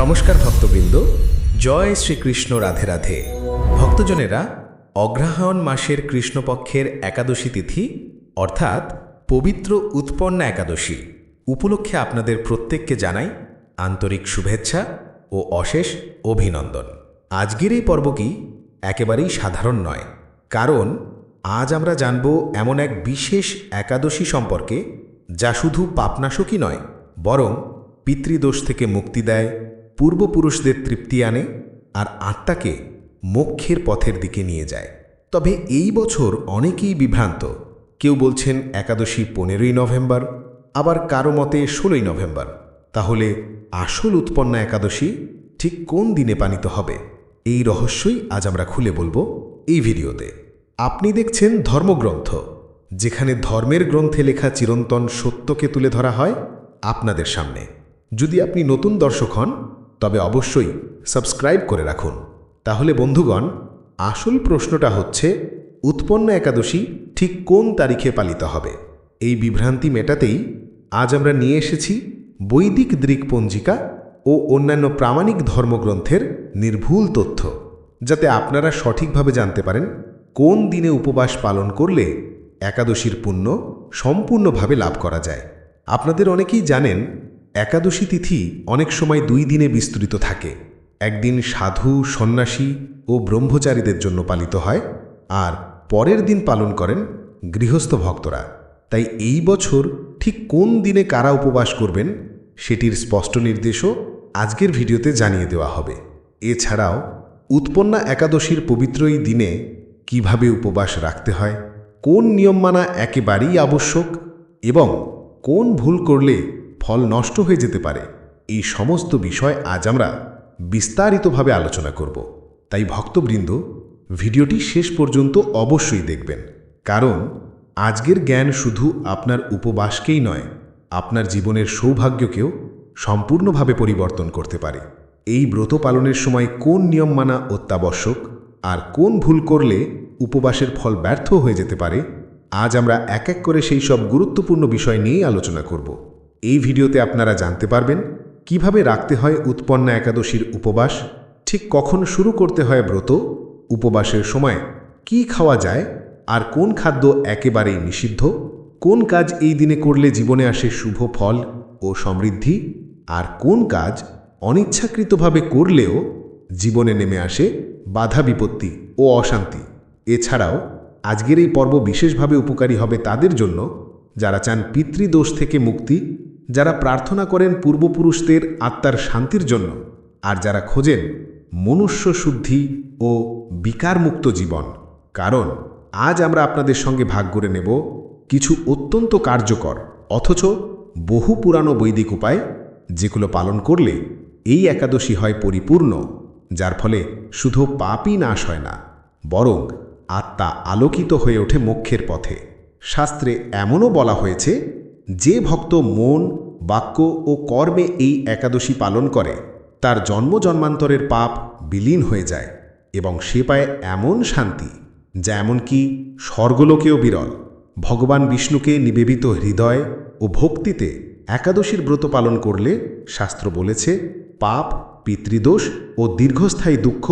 নমস্কার ভক্তবৃন্দ, জয় শ্রীকৃষ্ণ রাধে রাধে। ভক্তজনেরা, অগ্রহায়ণ মাসের কৃষ্ণপক্ষের একাদশী তিথি, অর্থাৎ পবিত্র উৎপন্না একাদশী, উপলক্ষে আপনাদের প্রত্যেককে জানাই আন্তরিক শুভেচ্ছা ও অশেষ অভিনন্দন। আজকের এই পর্বটি একেবারেই সাধারণ নয়, কারণ আজ আমরা জানব এমন এক বিশেষ একাদশী সম্পর্কে, যা শুধু পাপনাশকই নয়, বরং পিতৃদোষ থেকে মুক্তি দেয় পূর্বপুরুষদের তৃপ্তি আনে আর আত্মাকে মোক্ষের পথের দিকে নিয়ে যায়। তবে এই বছর অনেকেই বিভ্রান্ত। কেউ বলছেন একাদশী পনেরোই নভেম্বর, আবার কারও মতে ষোলোই নভেম্বর। তাহলে আসল উৎপন্না একাদশী ঠিক কোন দিনে পালিত হবে? এই রহস্যই আজ আমরা খুলে বলব এই ভিডিওতে। আপনি দেখছেন ধর্মগ্রন্থ, যেখানে ধর্মের গ্রন্থে লেখা চিরন্তন সত্যকে তুলে ধরা হয় আপনাদের সামনে। যদি আপনি নতুন দর্শক হন তবে অবশ্যই সাবস্ক্রাইব করে রাখুন। তাহলে বন্ধুগণ, আসল প্রশ্নটা হচ্ছে, উৎপন্ন একাদশী ঠিক কোন তারিখে পালিত হবে? এই বিভ্রান্তি মেটাতেই আজ আমরা নিয়ে এসেছি বৈদিক দৃকপঞ্জিকা ও অন্যান্য প্রামাণিক ধর্মগ্রন্থের নির্ভুল তথ্য, যাতে আপনারা সঠিকভাবে জানতে পারেন কোন দিনে উপবাস পালন করলে একাদশীর পুণ্য সম্পূর্ণভাবে লাভ করা যায়। আপনাদের অনেকেই জানেন একাদশী তিথি অনেক সময় দুই দিনে বিস্তৃত থাকে। একদিন সাধু, সন্ন্যাসী ও ব্রহ্মচারীদের জন্য পালিত হয় আর পরের দিন পালন করেন গৃহস্থ ভক্তরা। তাই এই বছর ঠিক কোন দিনে কারা উপবাস করবেন সেটির স্পষ্ট নির্দেশও আজকের ভিডিওতে জানিয়ে দেওয়া হবে। এছাড়াও উৎপন্না একাদশীর পবিত্র এই দিনে কীভাবে উপবাস রাখতে হয়, কোন নিয়ম মানা একেবারেই আবশ্যক এবং কোন ভুল করলে ফল নষ্ট হয়ে যেতে পারে। এই সমস্ত বিষয় আজ আমরা বিস্তারিতভাবে আলোচনা করব। তাই ভক্তবৃন্দ, ভিডিওটি শেষ পর্যন্ত অবশ্যই দেখবেন। কারণ আজকের জ্ঞান শুধু আপনার উপবাসকেই নয়, আপনার জীবনের সৌভাগ্যকেও সম্পূর্ণভাবে পরিবর্তন করতে পারে। এই ব্রত পালনের সময় কোন নিয়ম মানা অত্যাবশ্যক আর কোন ভুল করলে উপবাসের ফল ব্যর্থ হয়ে যেতে পারে, আজ আমরা এক এক করে সেই সব গুরুত্বপূর্ণ বিষয় নিয়েই আলোচনা করব। এই ভিডিওতে আপনারা জানতে পারবেন কীভাবে রাখতে হয় উৎপন্না একাদশীর উপবাস, ঠিক কখন শুরু করতে হয় ব্রত, উপবাসের সময় কি খাওয়া যায়, আর কোন খাদ্য একেবারেই নিষিদ্ধ, কোন কাজ এই দিনে করলে জীবনে আসে শুভ ফল ও সমৃদ্ধি, আর কোন কাজ অনিচ্ছাকৃতভাবে করলেও জীবনে নেমে আসে বাধা বিপত্তি ও অশান্তি। এছাড়াও আজকের এই পর্ব বিশেষভাবে উপকারী হবে তাদের জন্য যারা চান পিতৃদোষ থেকে মুক্তি যারা প্রার্থনা করেন পূর্বপুরুষদের আত্মার শান্তির জন্য, আর যারা খোঁজেন মনুষ্য শুদ্ধি ও বিকারমুক্ত জীবন। কারণ আজ আমরা আপনাদের সঙ্গে ভাগ করে নেব কিছু অত্যন্ত কার্যকর, অথচ বহু পুরানো বৈদিক উপায়, যেগুলো পালন করলে এই একাদশী হয় পরিপূর্ণ, যার ফলে শুধু পাপই নাশ হয় না, বরং আত্মা আলোকিত হয়ে ওঠে মোক্ষের পথে। শাস্ত্রে এমনও বলা হয়েছে যে ভক্ত মন, বাক্য ও কর্মে এই একাদশী পালন করে, তার জন্ম জন্মান্তরের পাপ বিলীন হয়ে যায় এবং সে পায় এমন শান্তি যা এমনকি স্বর্গলোকেও বিরল। ভগবান বিষ্ণুকে নিবেদিত হৃদয় ও ভক্তিতে একাদশীর ব্রত পালন করলে শাস্ত্র বলেছে, পাপ, পিতৃদোষ ও দীর্ঘস্থায়ী দুঃখ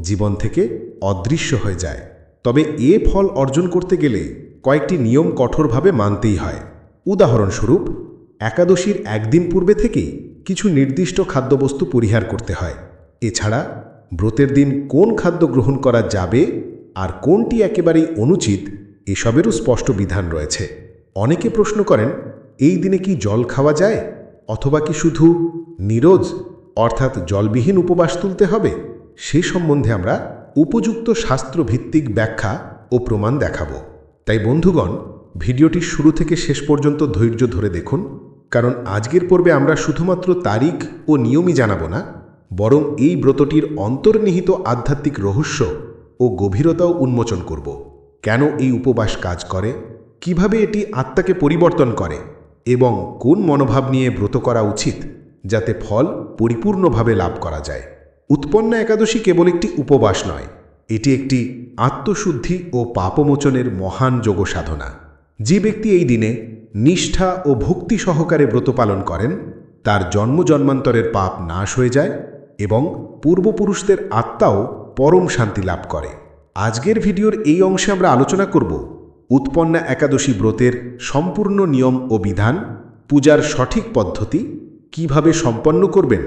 জীবন থেকে অদৃশ্য হয়ে যায়। তবে এ ফল অর্জন করতে গেলে কয়েকটি নিয়ম কঠোরভাবে মানতেই হয়। উদাহরণস্বরূপ, একাদশীর একদিন পূর্বে থেকেই কিছু নির্দিষ্ট খাদ্যবস্তু পরিহার করতে হয়। এছাড়া, ব্রতের দিন কোন খাদ্য গ্রহণ করা যাবে আর কোনটি একেবারেই অনুচিত, এসবেরও স্পষ্ট বিধান রয়েছে। অনেকে প্রশ্ন করেন, এই দিনে কি জল খাওয়া যায়? অথবা কি শুধু নিরোজ, অর্থাৎ জলবিহীন উপবাস তুলতে হবে? সে সম্বন্ধে আমরা উপযুক্ত শাস্ত্রভিত্তিক ব্যাখ্যা ও প্রমাণ দেখাব। তাই বন্ধুগণ ভিডিওটি শুরু থেকে শেষ পর্যন্ত ধৈর্য ধরে দেখুন, কারণ আজকের পর্বে আমরা শুধুমাত্র তারিখ ও নিয়মই জানাব না, বরং এই ব্রতটির অন্তর্নিহিত আধ্যাত্মিক রহস্য ও গভীরতাও উন্মোচন করব। কেন এই উপবাস কাজ করে? কীভাবে এটি আত্মাকে পরিবর্তন করে? এবং কোন মনোভাব নিয়ে ব্রত করা উচিত, যাতে ফল পরিপূর্ণভাবে লাভ করা যায়? উৎপন্ন একাদশী কেবল একটি উপবাস নয়, এটি একটি আত্মশুদ্ধি ও পাপমোচনের মহান যোগ সাধনা যে ব্যক্তি এই দিনে নিষ্ঠা ও ভক্তি সহকারে ব্রত পালন করেন, তার জন্ম জন্মান্তরের পাপ নাশ হয়ে যায় এবং পূর্বপুরুষদের আত্মাও পরম শান্তি লাভ করে। আজকের ভিডিওর এই অংশে আমরা আলোচনা করব উৎপন্না একাদশী ব্রতের সম্পূর্ণ নিয়ম ও বিধান, পূজার সঠিক পদ্ধতি, কীভাবে সম্পন্ন করবেন,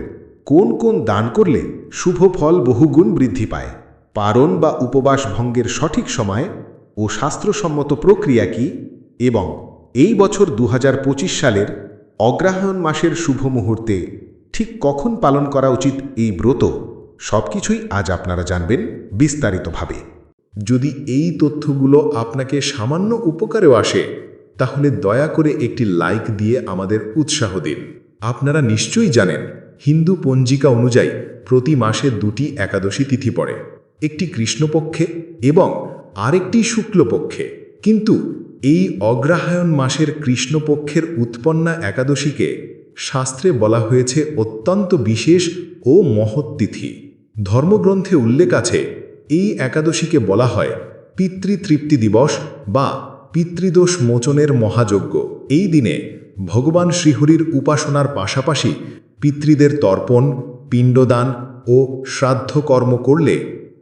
কোন কোন দান করলে শুভ ফল বহুগুণ বৃদ্ধি পায়, পারণ বা উপবাস ভঙ্গের সঠিক সময় ও শাস্ত্রসম্মত প্রক্রিয়া কি এবং এই বছর দু হাজার পঁচিশ সালের অগ্রহায়ণ মাসের শুভ মুহূর্তে ঠিক কখন পালন করা উচিত এই ব্রত সবকিছুই আজ আপনারা জানবেন বিস্তারিতভাবে। যদি এই তথ্যগুলো আপনাকে সামান্য উপকারেও আসে, তাহলে দয়া করে একটি লাইক দিয়ে আমাদের উৎসাহ দিন। আপনারা নিশ্চয়ই জানেন, হিন্দু পঞ্জিকা অনুযায়ী প্রতি মাসে দুটি একাদশী তিথি পড়ে। একটি কৃষ্ণপক্ষে এবং আরেকটি শুক্লপক্ষে। কিন্তু এই অগ্রহায়ণ মাসের কৃষ্ণপক্ষের উৎপন্না একাদশীকে শাস্ত্রে বলা হয়েছে অত্যন্ত বিশেষ ও মহৎ তিথি। ধর্মগ্রন্থে উল্লেখ আছে, এই একাদশীকে বলা হয় পিতৃতৃপ্তি দিবস বা পিতৃদোষ মোচনের মহাযজ্ঞ। এই দিনে ভগবান শ্রীহরির উপাসনার পাশাপাশি পিতৃদের তর্পণ, পিণ্ডদান ও শ্রাদ্ধকর্ম করলে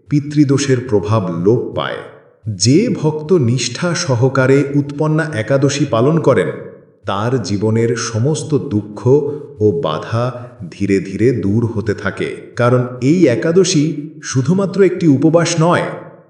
পিতৃদোষের প্রভাব লোপ পায়। যে ভক্ত নিষ্ঠা সহকারে উৎপন্না একাদশী পালন করেন, তার জীবনের সমস্ত দুঃখ ও বাধা ধীরে ধীরে দূর হতে থাকে। কারণ এই একাদশী শুধুমাত্র একটি উপবাস নয়,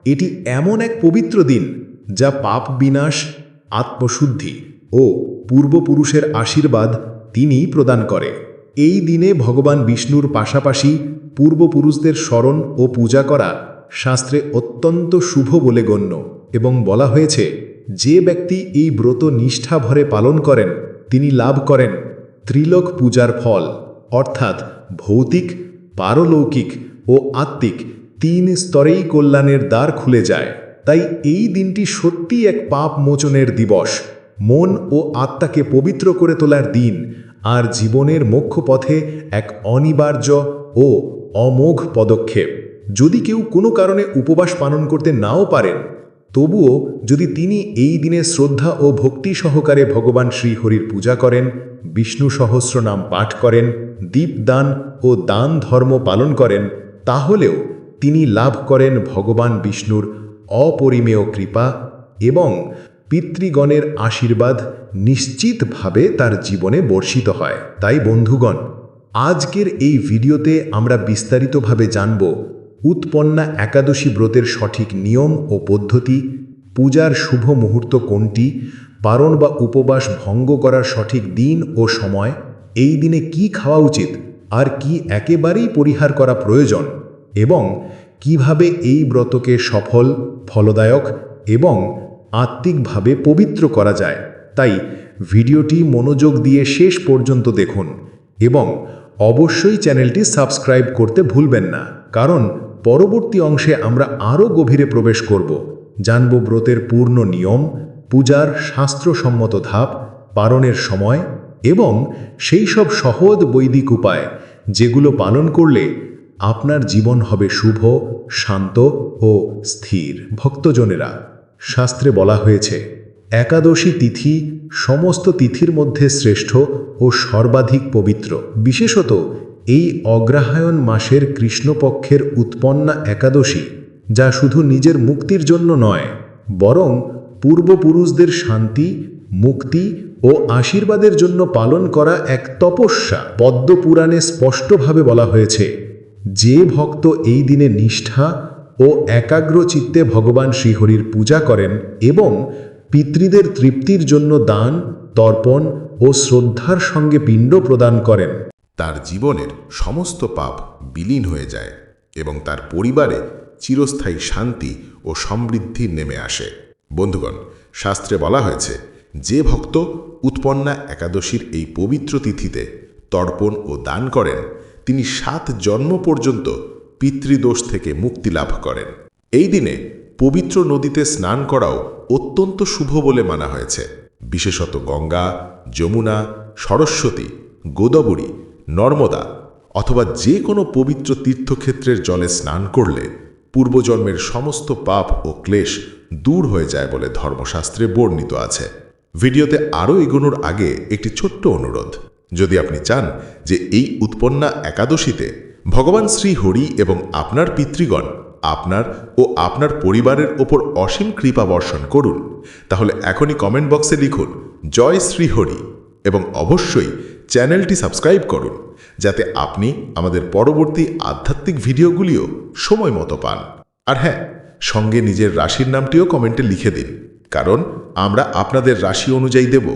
এটি এমন এক পবিত্র দিন যা পাপ বিনাশ, আত্মশুদ্ধি ও পূর্বপুরুষের আশীর্বাদ তিনিই প্রদান করে। এই দিনে ভগবান বিষ্ণুর পাশাপাশি পূর্বপুরুষদের স্মরণ ও পূজা করা শাস্ত্রে অত্যন্ত শুভ বলে গণ্য এবং বলা হয়েছে, যে ব্যক্তি এই ব্রত নিষ্ঠা ভরে পালন করেন, তিনি লাভ করেন ত্রিলোক পূজার ফল, অর্থাৎ ভৌতিক, পারলৌকিক ও আত্মিক তিন স্তরেই কল্যাণের দ্বার খুলে যায়। তাই এই দিনটি সত্যি এক পাপ মোচনের দিবস। মন ও আত্মাকে পবিত্র করে তোলার দিন আর জীবনের মুখ্য পথে এক অনিবার্য ও অমোঘ পদক্ষেপ। যদি কেউ কোনো কারণে উপবাস পালন করতে নাও পারেন, তবুও যদি তিনি এই দিনে শ্রদ্ধা ও ভক্তি সহকারে ভগবান শ্রীহরির পূজা করেন, বিষ্ণু সহস্র নাম পাঠ করেন দীপদান ও দান ধর্ম পালন করেন, তাহলেও তিনি লাভ করেন ভগবান বিষ্ণুর অপরিমেয় কৃপা এবং পিতৃগণের আশীর্বাদ নিশ্চিতভাবে তার জীবনে বর্ষিত হয়। তাই বন্ধুগণ, আজকের এই ভিডিওতে আমরা বিস্তারিতভাবে জানব উৎপন্না একাদশী ব্রতের সঠিক নিয়ম ও পদ্ধতি, পূজার শুভ মুহূর্ত কোনটি পারণ বা উপবাস ভঙ্গ করার সঠিক দিন ও সময়, এই দিনে কি খাওয়া উচিত, আর কি একেবারেই পরিহার করা প্রয়োজন, এবং কীভাবে এই ব্রতকে সফল, ফলদায়ক এবং আত্মিকভাবে পবিত্র করা যায়। তাই ভিডিওটি মনোযোগ দিয়ে শেষ পর্যন্ত দেখুন এবং অবশ্যই চ্যানেলটি সাবস্ক্রাইব করতে ভুলবেন না, কারণ পরবর্তী অংশে আমরা আরও গভীরে প্রবেশ করব। জানব ব্রতের পূর্ণ নিয়ম, পূজার শাস্ত্রসম্মত ধাপ, পালনের সময় এবং সেই সব সহজ বৈদিক উপায় যেগুলো পালন করলে আপনার জীবন হবে শুভ, শান্ত ও স্থির। ভক্তজনেরা, শাস্ত্রে বলা হয়েছে, একাদশী তিথি সমস্ত তিথির মধ্যে শ্রেষ্ঠ ও সর্বাধিক পবিত্র। বিশেষত এই অগ্রহায়ণ মাসের কৃষ্ণপক্ষের উৎপন্না একাদশী, যা শুধু নিজের মুক্তির জন্য নয়, বরং পূর্বপুরুষদের শান্তি, মুক্তি ও আশীর্বাদের জন্য পালন করা এক তপস্যা পদ্মপুরাণে স্পষ্টভাবে বলা হয়েছে। যে ভক্ত এই দিনে নিষ্ঠা ও একাগ্র চিত্তে ভগবান শ্রীহরির পূজা করেন এবং পিতৃদের তৃপ্তির জন্য দান, তর্পণ ও শ্রদ্ধার সঙ্গে পিণ্ড প্রদান করেন তার জীবনের সমস্ত পাপ বিলীন হয়ে যায় এবং তার পরিবারে চিরস্থায়ী শান্তি ও সমৃদ্ধি নেমে আসে। বন্ধুগণ, শাস্ত্রে বলা হয়েছে, যে ভক্ত উৎপন্না একাদশীর এই পবিত্র তিথিতে তর্পণ ও দান করেন, তিনি সাত জন্ম পর্যন্ত পিতৃদোষ থেকে মুক্তি লাভ করেন। এই দিনে পবিত্র নদীতে স্নান করাও অত্যন্ত শুভ বলে মানা হয়েছে। বিশেষত গঙ্গা, যমুনা, সরস্বতী, গোদাবরী নর্মদা অথবা যে কোনো পবিত্র তীর্থক্ষেত্রের জলে স্নান করলে পূর্বজন্মের সমস্ত পাপ ও ক্লেশ দূর হয়ে যায় বলে ধর্মশাস্ত্রে বর্ণিত আছে। ভিডিওতে আরও এগোনোর আগে একটি ছোট্ট অনুরোধ। যদি আপনি চান যে এই উৎপন্না একাদশীতে ভগবান শ্রী হরি এবং আপনার পিতৃগণ, আপনার ও আপনার পরিবারের ওপর অসীম কৃপা বর্ষণ করুন, তাহলে এখনই কমেন্ট বক্সে লিখুন, জয় শ্রী হরি এবং অবশ্যই চ্যানেলটি সাবস্ক্রাইব করুন, যাতে আপনি আমাদের পরবর্তী আধ্যাত্মিক ভিডিওগুলিও সময় মতো পান। আর হ্যাঁ সঙ্গে নিজের রাশির নামটিও কমেন্টে লিখে দিন, কারণ আমরা আপনাদের রাশি অনুযায়ী দেব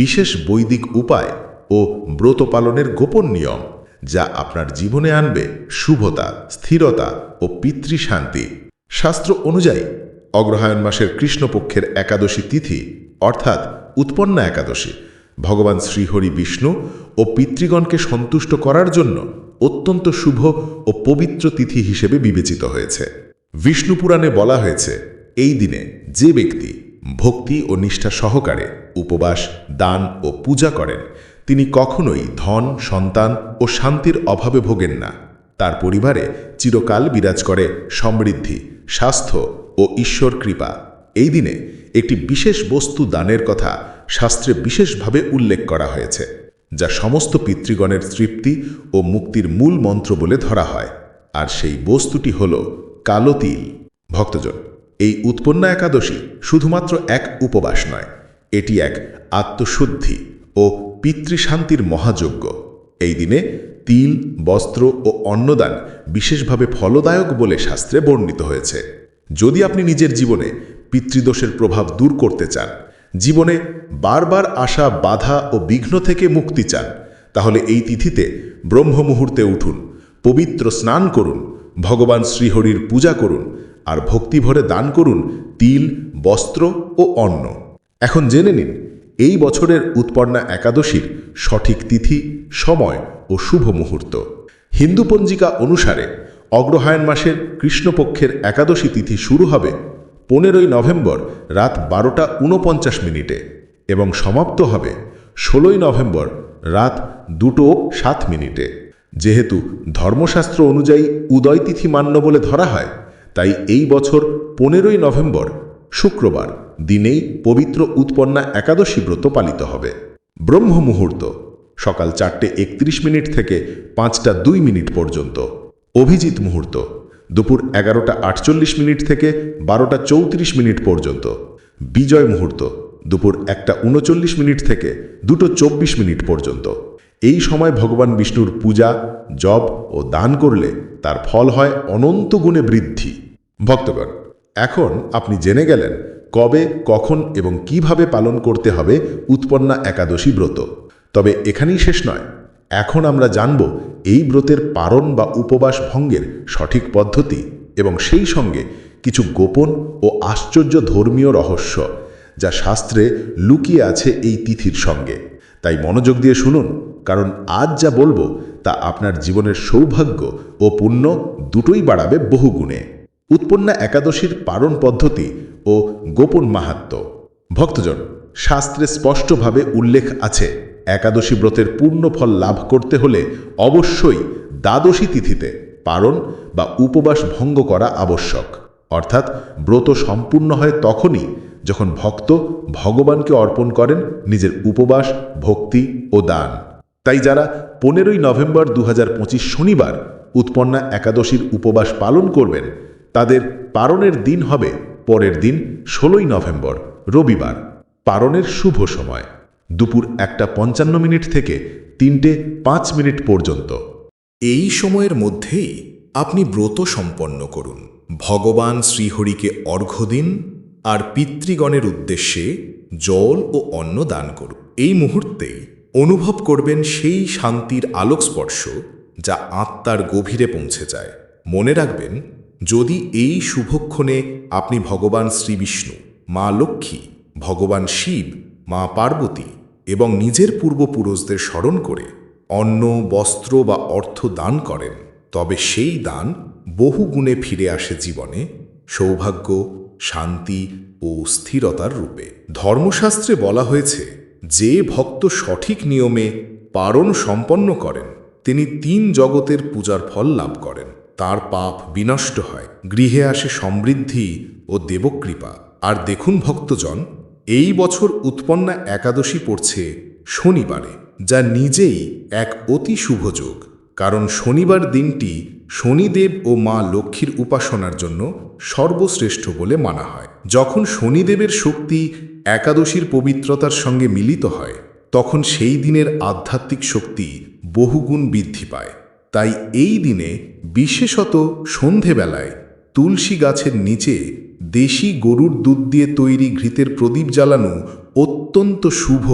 বিশেষ বৈদিক উপায় ও ব্রত পালনের গোপন নিয়ম, যা আপনার জীবনে আনবে শুভতা, স্থিরতা ও পিতৃশান্তি। শাস্ত্র অনুযায়ী, অগ্রহায়ণ মাসের কৃষ্ণপক্ষের একাদশী তিথি, অর্থাৎ উৎপন্না একাদশী ভগবান শ্রীহরি বিষ্ণু ও পিতৃগণকে সন্তুষ্ট করার জন্য অত্যন্ত শুভ ও পবিত্র তিথি হিসেবে বিবেচিত হয়েছে। বিষ্ণু পুরাণে বলা হয়েছে, এই দিনে যে ব্যক্তি ভক্তি ও নিষ্ঠা সহকারে উপবাস, দান ও পূজা করেন, তিনি কখনোই ধন, সন্তান ও শান্তির অভাবে ভোগেন না। তার পরিবারে চিরকাল বিরাজ করে সমৃদ্ধি, স্বাস্থ্য ও ঈশ্বর কৃপা। এই দিনে একটি বিশেষ বস্তু দানের কথা শাস্ত্রে বিশেষভাবে উল্লেখ করা হয়েছে, যা সমস্ত পিতৃগণের তৃপ্তি ও মুক্তির মূল মন্ত্র বলে ধরা হয়। আর সেই বস্তুটি হল কালো তিল। ভক্তজন, এই উৎপন্না একাদশী শুধুমাত্র এক উপবাস নয়, এটি এক আত্মশুদ্ধি ও পিতৃশান্তির মহাযজ্ঞ। এই দিনে তিল, বস্ত্র ও অন্নদান বিশেষভাবে ফলদায়ক বলে শাস্ত্রে বর্ণিত হয়েছে। যদি আপনি নিজের জীবনে পিতৃদোষের প্রভাব দূর করতে চান, জীবনে বারবার আসা বাধা ও বিঘ্ন থেকে মুক্তি চান, তাহলে এই তিথিতে ব্রহ্ম মুহূর্তে উঠুন, পবিত্র স্নান করুন, ভগবান শ্রীহরির পূজা করুন, আর ভক্তিভরে দান করুন তিল, বস্ত্র ও অন্ন। এখন জেনে নিন, এই বছরের উৎপন্না একাদশীর সঠিক তিথি, সময় ও শুভ মুহূর্ত। হিন্দু পঞ্জিকা অনুসারে অগ্রহায়ণ মাসের কৃষ্ণপক্ষের একাদশী তিথি শুরু হবে পনেরোই নভেম্বর রাত বারোটা উনপঞ্চাশ মিনিটে এবং সমাপ্ত হবে ষোলোই নভেম্বর রাত দুটো সাত মিনিটে। যেহেতু ধর্মশাস্ত্র অনুযায়ী উদয় তিথি মান্য বলে ধরা হয়, তাই এই বছর পনেরোই নভেম্বর, শুক্রবার দিনেই পবিত্র উৎপন্না একাদশী ব্রত পালিত হবে। ব্রহ্ম মুহূর্ত সকাল চারটে একত্রিশ মিনিট থেকে পাঁচটা দুই মিনিট পর্যন্ত। অভিজিৎ মুহূর্ত, দুপুর এগারোটা আটচল্লিশ মিনিট থেকে বারোটা চৌত্রিশ মিনিট পর্যন্ত। বিজয় মুহূর্ত, দুপুর একটা উনচল্লিশ মিনিট থেকে দুটো চব্বিশ মিনিট পর্যন্ত। এই সময় ভগবান বিষ্ণুর পূজা, জপ ও দান করলে তার ফল হয় অনন্ত গুণে বৃদ্ধি। ভক্তগণ, এখন আপনি জেনে গেলেন কবে, কখন এবং কীভাবে পালন করতে হবে উৎপন্না একাদশী ব্রত। তবে এখানেই শেষ নয়। এখন আমরা জানব এই ব্রতের পারণ বা উপবাস ভঙ্গের সঠিক পদ্ধতি এবং সেই সঙ্গে কিছু গোপন ও আশ্চর্য ধর্মীয় রহস্য, যা শাস্ত্রে লুকিয়ে আছে এই তিথির সঙ্গে। তাই মনোযোগ দিয়ে শুনুন, কারণ আজ যা বলব তা আপনার জীবনের সৌভাগ্য ও পুণ্য দুটোই বাড়াবে বহুগুণে। উৎপন্না একাদশীর পারণ পদ্ধতি ও গোপন মাহাত্ম্য ভক্তজন, শাস্ত্রে স্পষ্টভাবে উল্লেখ আছে। একাদশী ব্রতের পূর্ণ ফল লাভ করতে হলে অবশ্যই দ্বাদশী তিথিতে পারণ বা উপবাস ভঙ্গ করা আবশ্যক। অর্থাৎ ব্রত সম্পূর্ণ হয় তখনই যখন ভক্ত ভগবানকে অর্পণ করেন নিজের উপবাস, ভক্তি ও দান। তাই যারা পনেরোই নভেম্বর দু হাজার পঁচিশ শনিবার উৎপন্না একাদশীর উপবাস পালন করবেন, তাদের পারণের দিন হবে পরের দিন ষোলোই নভেম্বর, রবিবার। পারণের শুভ সময়। দুপুর একটা পঞ্চান্ন মিনিট থেকে তিনটে পাঁচ মিনিট পর্যন্ত। এই সময়ের মধ্যেই আপনি ব্রত সম্পন্ন করুন। ভগবান শ্রীহরিকে অর্ঘ্য দিন আর পিতৃগণের উদ্দেশ্যে জল ও অন্ন দান করুন। এই মুহূর্তেই অনুভব করবেন সেই শান্তির আলোকস্পর্শ যা আত্মার গভীরে পৌঁছে যায়। মনে রাখবেন, যদি এই শুভক্ষণে আপনি ভগবান শ্রীবিষ্ণু, মা লক্ষ্মী, ভগবান শিব, মা পার্বতী এবং নিজের পূর্বপুরুষদের স্মরণ করে অন্ন, বস্ত্র বা অর্থ দান করেন। তবে সেই দান বহু গুণে ফিরে আসে জীবনে সৌভাগ্য, শান্তি ও স্থিরতার রূপে। ধর্মশাস্ত্রে বলা হয়েছে, যে ভক্ত সঠিক নিয়মে পারণ সম্পন্ন করেন, তিনি তিন জগতের পূজার ফল লাভ করেন। তার পাপ বিনষ্ট হয়, গৃহে আসে সমৃদ্ধি ও দেবকৃপা। আর দেখুন ভক্তজন এই বছর উৎপন্না একাদশী পড়ছে শনিবারে, যা নিজেই এক অতি শুভ যোগ। কারণ শনিবার দিনটি শনিদেব ও মা লক্ষ্মীর উপাসনার জন্য সর্বশ্রেষ্ঠ বলে মানা হয়। যখন শনিদেবের শক্তি একাদশীর পবিত্রতার সঙ্গে মিলিত হয়, তখন সেই দিনের আধ্যাত্মিক শক্তি বহুগুণ বৃদ্ধি পায়। তাই এই দিনে বিশেষত সন্ধেবেলায় তুলসী গাছের নিচে দেশি গরুর দুধ দিয়ে তৈরি ঘৃতের প্রদীপ জ্বালানো অত্যন্ত শুভ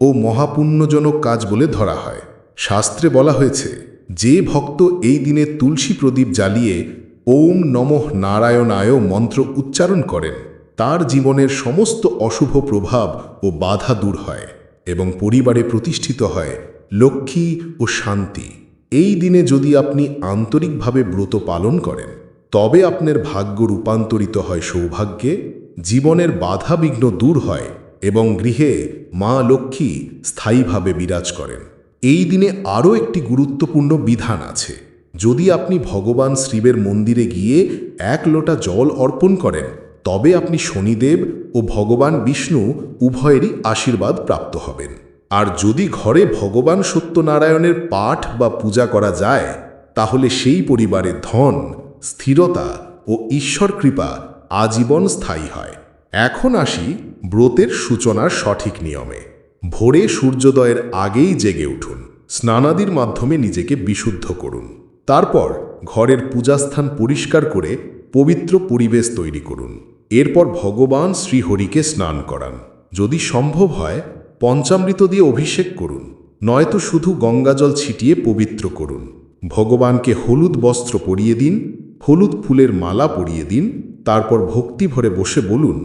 ও মহাপুণ্যজনক কাজ বলে ধরা হয়। শাস্ত্রে বলা হয়েছে, যে ভক্ত এই দিনে তুলসী প্রদীপ জ্বালিয়ে ওম নমঃ নারায়ণায় মন্ত্র উচ্চারণ করেন, তার জীবনের সমস্ত অশুভ প্রভাব ও বাধা দূর হয় এবং পরিবারে প্রতিষ্ঠিত হয় লক্ষ্মী ও শান্তি। এই দিনে যদি আপনি আন্তরিকভাবে ব্রত পালন করেন তবে আপনার ভাগ্য রূপান্তরিত হয় সৌভাগ্যে, জীবনের বাধা বিঘ্ন দূর হয় এবং গৃহে মা লক্ষ্মী স্থায়ীভাবে বিরাজ করেন। এই দিনে আরও একটি গুরুত্বপূর্ণ বিধান আছে। যদি আপনি ভগবান শিবের মন্দিরে গিয়ে এক লোটা জল অর্পণ করেন, তবে আপনি শনিদেব ও ভগবান বিষ্ণু উভয়েরই আশীর্বাদ প্রাপ্ত হবেন। আর যদি ঘরে ভগবান সত্যনারায়ণের পাঠ বা পূজা করা যায়, তাহলে সেই পরিবারে ধন স্থিরতা ও ঈশ্বর কৃপা আজীবন স্থায়ী হয়। এখন আসি ব্রতের সূচনার সঠিক নিয়মে। ভোরে সূর্যোদয়ের আগেই জেগে উঠুন। স্নানাদির মাধ্যমে নিজেকে বিশুদ্ধ করুন। তারপর ঘরের পূজাস্থান পরিষ্কার করে পবিত্র পরিবেশ তৈরি করুন। এরপর ভগবান শ্রীহরিকে স্নান করান। যদি সম্ভব হয়, পঞ্চামৃত দিয়ে অভিষেক করুন। নয়তো শুধু গঙ্গাজল ছিটিয়ে পবিত্র করুন। ভগবানকে হলুদ বস্ত্র পরিয়ে দিন হলুদ ফুলের মালা পরিয়ে দিন, তারপর ভক্তি ভরে বসে বলুন,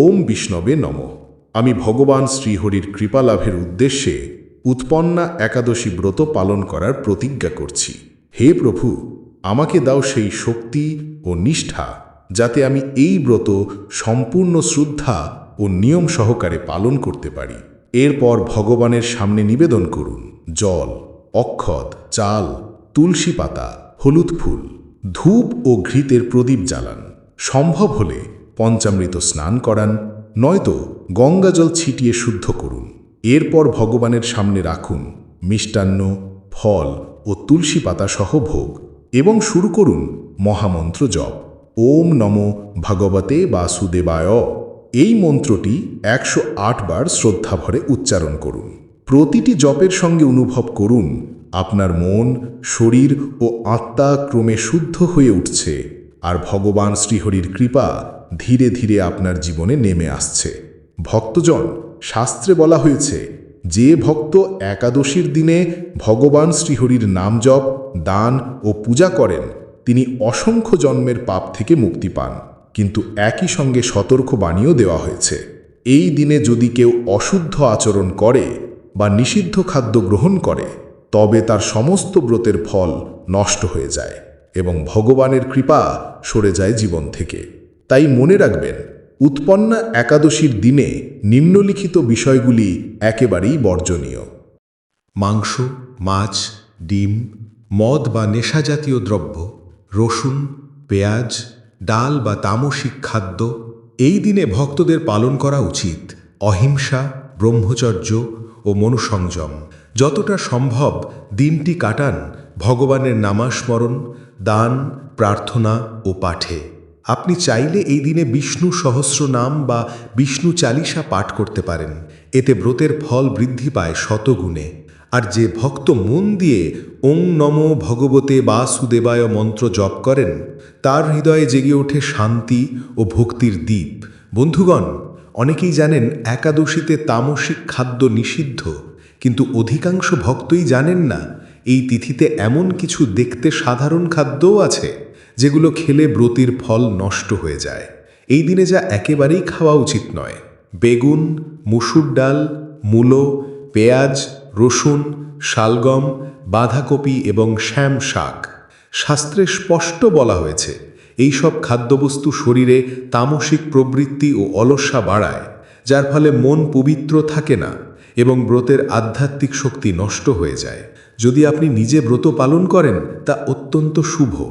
ওম বিষ্ণবে নম। আমি ভগবান শ্রীহরির কৃপা লাভের উদ্দেশ্যে উৎপন্না একাদশী ব্রত পালন করার প্রতিজ্ঞা করছি। হে প্রভু, আমাকে দাও সেই শক্তি ও নিষ্ঠা, যাতে আমি এই ব্রত সম্পূর্ণ শ্রদ্ধা ও নিয়ম সহকারে পালন করতে পারি। এরপর ভগবানের সামনে নিবেদন করুন, জল, অক্ষত, চাল, তুলসী পাতা, হলুদ ফুল ধূপ ও ঘৃতের প্রদীপ জ্বালান। সম্ভব হলে পঞ্চামৃত স্নান করান, নয়তো গঙ্গাজল ছিটিয়ে শুদ্ধ করুন। এরপর ভগবানের সামনে রাখুন মিষ্টান্ন, ফল ও তুলসী পাতা সহ ভোগ এবং শুরু করুন মহামন্ত্র জপ। ওম নম ভগবতে বাসুদেবায়। এই মন্ত্রটি একশো বার শ্রদ্ধাভরে উচ্চারণ করুন। প্রতিটি জপের সঙ্গে অনুভব করুন আপনার মন, শরীর ও আত্মা ক্রমে শুদ্ধ হয়ে উঠছে, আর ভগবান শ্রীহরির কৃপা ধীরে ধীরে আপনার জীবনে নেমে আসছে। ভক্তজন, শাস্ত্রে বলা হয়েছে, যে ভক্ত একাদশীর দিনে ভগবান শ্রীহরির নাম জপ, দান ও পূজা করেন, তিনি অসংখ্য জন্মের পাপ থেকে মুক্তি পান। কিন্তু একই সঙ্গে সতর্ক বাণীও দেওয়া হয়েছে, এই দিনে যদি কেউ অশুদ্ধ আচরণ করে বা নিষিদ্ধ খাদ্য গ্রহণ করে তবে তার সমস্ত ব্রতের ফল নষ্ট হয়ে যায় এবং ভগবানের কৃপা সরে যায় জীবন থেকে। তাই মনে রাখবেন, উৎপন্না একাদশীর দিনে নিম্নলিখিত বিষয়গুলি একেবারেই বর্জনীয়। মাংস, মাছ, ডিম, মদ বা নেশাজাতীয় দ্রব্য, রসুন, পেঁয়াজ, ডাল বা তামসিক খাদ্য এই দিনে ভক্তদের পালন করা উচিত। অহিংসা, ব্রহ্মচর্য ও মনুসংযম। যতটা সম্ভব দিনটি কাটান ভগবানের নামাস্মরণ, দান, প্রার্থনা ও পাঠে। আপনি চাইলে এই দিনে বিষ্ণু সহস্র নাম বা বিষ্ণু চালিসা পাঠ করতে পারেন। এতে ব্রতের ফল বৃদ্ধি পায় শতগুণে। আর যে ভক্ত মন দিয়ে ওং নম ভগবতে বাসুদেবায় মন্ত্র জপ করেন, তার হৃদয়ে জেগে ওঠে শান্তি ও ভক্তির দ্বীপ। বন্ধুগণ, অনেকেই জানেন একাদশীতে তামসিক খাদ্য নিষিদ্ধ। কিন্তু অধিকাংশ ভক্তই জানেন না, এই তিথিতে এমন কিছু দেখতে সাধারণ খাদ্যও আছে, যেগুলো খেলে ব্রতির ফল নষ্ট হয়ে যায়। এই দিনে যা একেবারেই খাওয়া উচিত নয়। বেগুন, মুসুর ডাল, মূলো, পেঁয়াজ, রসুন, শালগম, বাঁধাকপি এবং শ্যাম শাক। শাস্ত্রে স্পষ্ট বলা হয়েছে এইসব খাদ্যবস্তু শরীরে তামসিক প্রবৃত্তি ও অলস্যা বাড়ায়, যার ফলে মন পবিত্র থাকে না। এবং ব্রতের আধ্যাত্মিক শক্তি নষ্ট হয়ে যায়। যদি আপনি নিজে ব্রত পালন করেন, তা অত্যন্ত শুভ।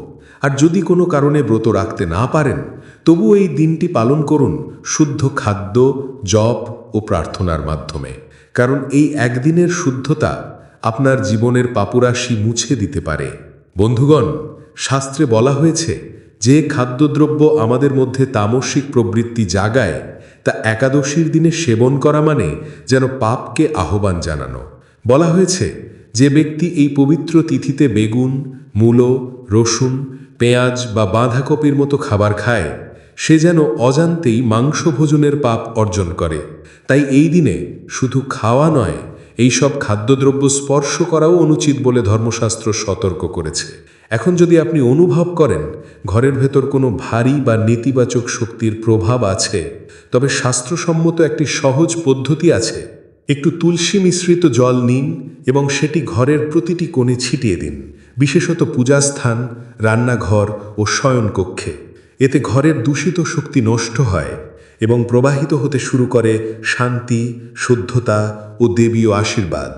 আর যদি কোনো কারণে ব্রত রাখতে না পারেন তবু এই দিনটি পালন করুন শুদ্ধ খাদ্য, জপ ও প্রার্থনার মাধ্যমে। কারণ এই একদিনের শুদ্ধতা আপনার জীবনের পাপুরাশি মুছে দিতে পারে। বন্ধুগণ, শাস্ত্রে বলা হয়েছে যে খাদ্যদ্রব্য আমাদের মধ্যে তামসিক প্রবৃত্তি জাগায়, তা একাদশীর দিনে সেবন করা মানে যেন পাপকে আহ্বান জানানো। বলা হয়েছে, যে ব্যক্তি এই পবিত্র তিথিতে বেগুন, মূলো, রসুন, পেঁয়াজ বা বাঁধাকপির মতো খাবার খায়, সে যেন অজান্তেই মাংস ভোজনের পাপ অর্জন করে। তাই এই দিনে শুধু খাওয়া নয় এই সব খাদ্যদ্রব্য স্পর্শ করাও অনুচিত বলে ধর্মশাস্ত্র সতর্ক করেছে। এখন যদি আপনি অনুভব করেন, ঘরের ভেতর কোনো ভারী বা নেতিবাচক শক্তির প্রভাব আছে, তবে শাস্ত্রসম্মত একটি সহজ পদ্ধতি আছে। একটু তুলসী মিশ্রিত জল নিন এবং সেটি ঘরের প্রতিটি কোণে ছিটিয়ে দিন, বিশেষত পূজাস্থান, রান্নাঘর ও শয়নকক্ষে। এতে ঘরের দূষিত শক্তি নষ্ট হয়। এবং প্রবাহিত হতে শুরু করে শান্তি, শুদ্ধতা ও দেবীয় আশীর্বাদ।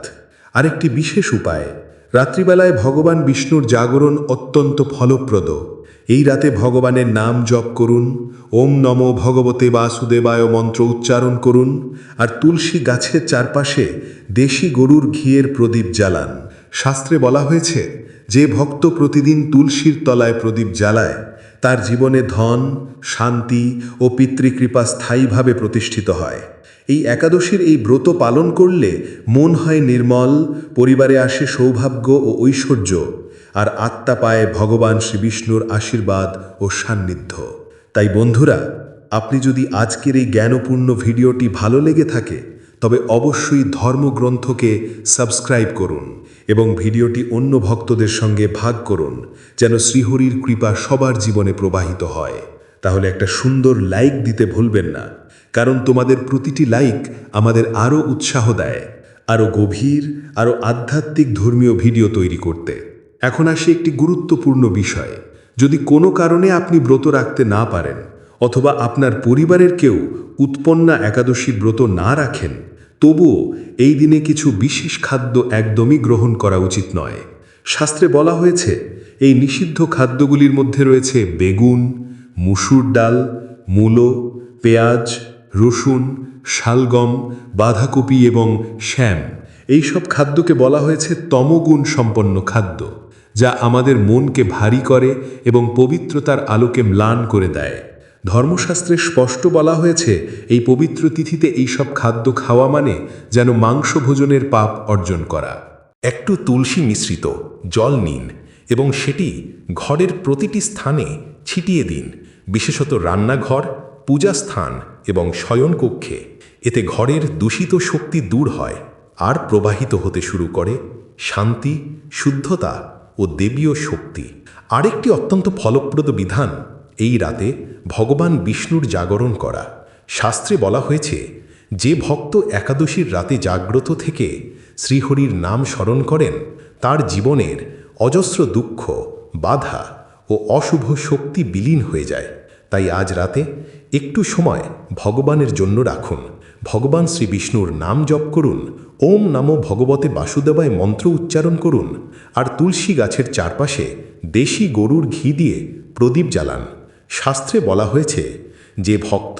আরেকটি বিশেষ উপায়, রাত্রিবেলায় ভগবান বিষ্ণুর জাগরণ অত্যন্ত ফলপ্রদ। এই রাতে ভগবানের নাম জপ করুন, ওম নম ভগবতে বাসুদেবায় মন্ত্র উচ্চারণ করুন, আর তুলসী গাছের চারপাশে দেশি গরুর ঘিয়ের প্রদীপ জ্বালান। শাস্ত্রে বলা হয়েছে, যে ভক্ত প্রতিদিন তুলসীর তলায় প্রদীপ জ্বালায় তার জীবনে ধন, শান্তি ও পিতৃকৃপা স্থায়ীভাবে প্রতিষ্ঠিত হয়। এই একাদশীর এই ব্রত পালন করলে মন হয় নির্মল, পরিবারে আসে সৌভাগ্য ও ঐশ্বর্য, আর আত্মা পায় ভগবান শ্রীবিষ্ণুর আশীর্বাদ ও সান্নিধ্য। তাই বন্ধুরা, আপনি যদি আজকের এই জ্ঞানপূর্ণ ভিডিওটি ভালো লেগে থাকে তবে অবশ্যই ধর্মগ্রন্থকে সাবস্ক্রাইব করুন এবং ভিডিওটি অন্য ভক্তদের সঙ্গে ভাগ করুন, যেন শ্রীহরির কৃপা সবার জীবনে প্রবাহিত হয়। তাহলে একটা সুন্দর লাইক দিতে ভুলবেন না, কারণ তোমাদের প্রতিটি লাইক আমাদের আরও উৎসাহ দেয়, আরও গভীর, আরও আধ্যাত্মিক ধর্মীয় ভিডিও তৈরি করতে। এখন আসে একটি গুরুত্বপূর্ণ বিষয়। যদি কোনো কারণে আপনি ব্রত রাখতে না পারেন, অথবা আপনার পরিবারের কেউ উৎপন্না একাদশী ব্রত না রাখেন তবুও এই দিনে কিছু বিশেষ খাদ্য একদমই গ্রহণ করা উচিত নয়। শাস্ত্রে বলা হয়েছে, এই নিষিদ্ধ খাদ্যগুলির মধ্যে রয়েছে বেগুন, মুসুর ডাল, মূলো, পেঁয়াজ, রসুন, শালগম, বাঁধাকপি এবং শ্যাম। এই সব খাদ্যকে বলা হয়েছে তমগুণ সম্পন্ন খাদ্য, যা আমাদের মনকে ভারী করে এবং পবিত্রতার আলোকে ম্লান করে দেয়। ধর্মশাস্ত্রে স্পষ্ট বলা হয়েছে, এই পবিত্র তিথিতে এই সব খাদ্য খাওয়া মানে যেন মাংস ভোজনের পাপ অর্জন করা। একটু তুলসী মিশ্রিত, জল নিন এবং সেটি ঘরের প্রতিটি স্থানে ছিটিয়ে দিন, বিশেষত রান্নাঘর, পূজাস্থান এবং শয়নকক্ষে। এতে ঘরের দূষিত শক্তি দূর হয়, আর প্রবাহিত হতে শুরু করে শান্তি, শুদ্ধতা ও দেবীয় শক্তি। আরেকটি অত্যন্ত ফলপ্রদ বিধান এই রাতে ভগবান বিষ্ণুর জাগরণ করা। শাস্ত্রে বলা হয়েছে, যে ভক্ত একাদশীর রাতে জাগ্রত থেকে শ্রীহরির নাম স্মরণ করেন, তার জীবনের অজস্র দুঃখ, বাধা ও অশুভ শক্তি বিলীন হয়ে যায়। তাই আজ রাতে একটু সময় ভগবানের জন্য রাখুন। ভগবান শ্রী বিষ্ণুর নাম জপ করুন, ওম নামো ভগবতে বাসুদেবায় মন্ত্র উচ্চারণ করুন, আর তুলসী গাছের চারপাশে দেশি গরুর ঘি দিয়ে প্রদীপ জ্বালান। শাস্ত্রে বলা হয়েছে, যে ভক্ত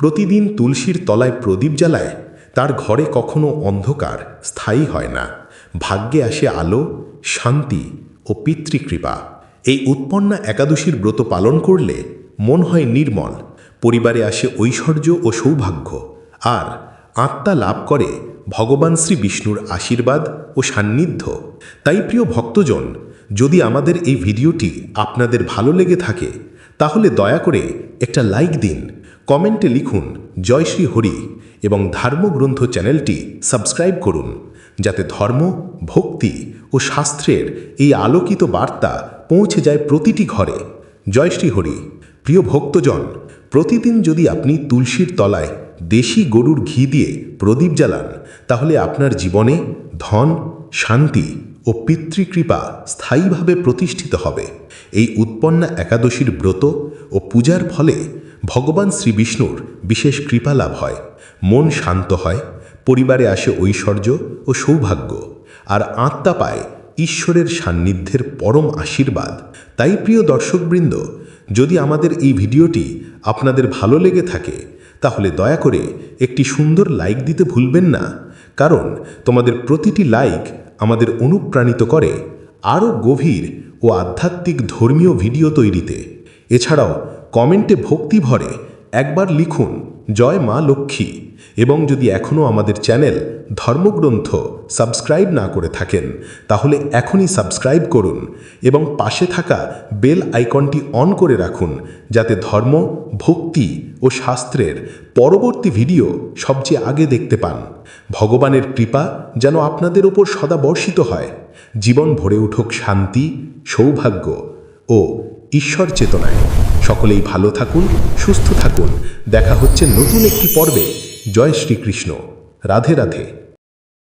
প্রতিদিন তুলসীর তলায় প্রদীপ জ্বালায়, তার ঘরে কখনো অন্ধকার স্থায়ী হয় না। ভাগ্যে আসে আলো, শান্তি ও পিতৃকৃপা। এই উৎপন্না একাদশীর ব্রত পালন করলে মন হয় নির্মল, পরিবারে আসে ঐশ্বর্য ও সৌভাগ্য। আর আত্মা লাভ করে ভগবান শ্রী বিষ্ণুর আশীর্বাদ ও সান্নিধ্য। তাই প্রিয় ভক্তজন, যদি আমাদের এই ভিডিওটি আপনাদের ভালো লেগে থাকে তাহলে দয়া করে একটা লাইক দিন, কমেন্টে লিখুন জয় শ্রী হরি এবং ধর্মগ্রন্থ চ্যানেলটি সাবস্ক্রাইব করুন, যাতে ধর্ম, ভক্তি ও শাস্ত্রের এই আলোকিত বার্তা পৌঁছে যায় প্রতিটি ঘরে। জয় শ্রী হরি। প্রিয় ভক্তজন, প্রতিদিন যদি আপনি তুলসীর তলায় দেশি গরুর ঘি দিয়ে প্রদীপ জ্বালান, তাহলে আপনার জীবনে ধন, শান্তি ও পিতৃকৃপা স্থায়ীভাবে প্রতিষ্ঠিত হবে। এই উৎপন্না একাদশীর ব্রত ও পূজার ফলে ভগবান শ্রী বিষ্ণুর বিশেষ কৃপা লাভ হয়। মন শান্ত হয়, পরিবারে আসে ঐশ্বর্য ও সৌভাগ্য, আর আত্মা পায় ঈশ্বরের সান্নিধ্যের পরম আশীর্বাদ। তাই প্রিয় দর্শকবৃন্দ, যদি আমাদের এই ভিডিওটি আপনাদের ভালো লেগে থাকে, তাহলে দয়া করে একটি সুন্দর লাইক দিতে ভুলবেন না, কারণ তোমাদের প্রতিটি লাইক আমাদের অনুপ্রাণিত করে, আরও গভীর ও আধ্যাত্মিক ধর্মীয় ভিডিও তৈরিতে। এছাড়াও কমেন্টে ভক্তি ভরে একবার লিখুন, জয় মা লক্ষ্মী এবং যদি এখনও আমাদের চ্যানেল ধর্মগ্রন্থ সাবস্ক্রাইব না করে থাকেন, তাহলে এখনই সাবস্ক্রাইব করুন এবং পাশে থাকা বেল আইকনটি অন করে রাখুন যাতে ধর্ম, ভক্তি ও শাস্ত্রের পরবর্তী ভিডিও সবচেয়ে আগে দেখতে পান। ভগবানের কৃপা যেন আপনাদের ওপর সদা বর্ষিত হয়। জীবন ভরে উঠুক শান্তি, সৌভাগ্য ও ঈশ্বর চেতনায়। সকলেই ভালো থাকুন, সুস্থ থাকুন। দেখা হচ্ছে নতুন একটি পর্বে। জয় শ্রীকৃষ্ণ। রাধে রাধে।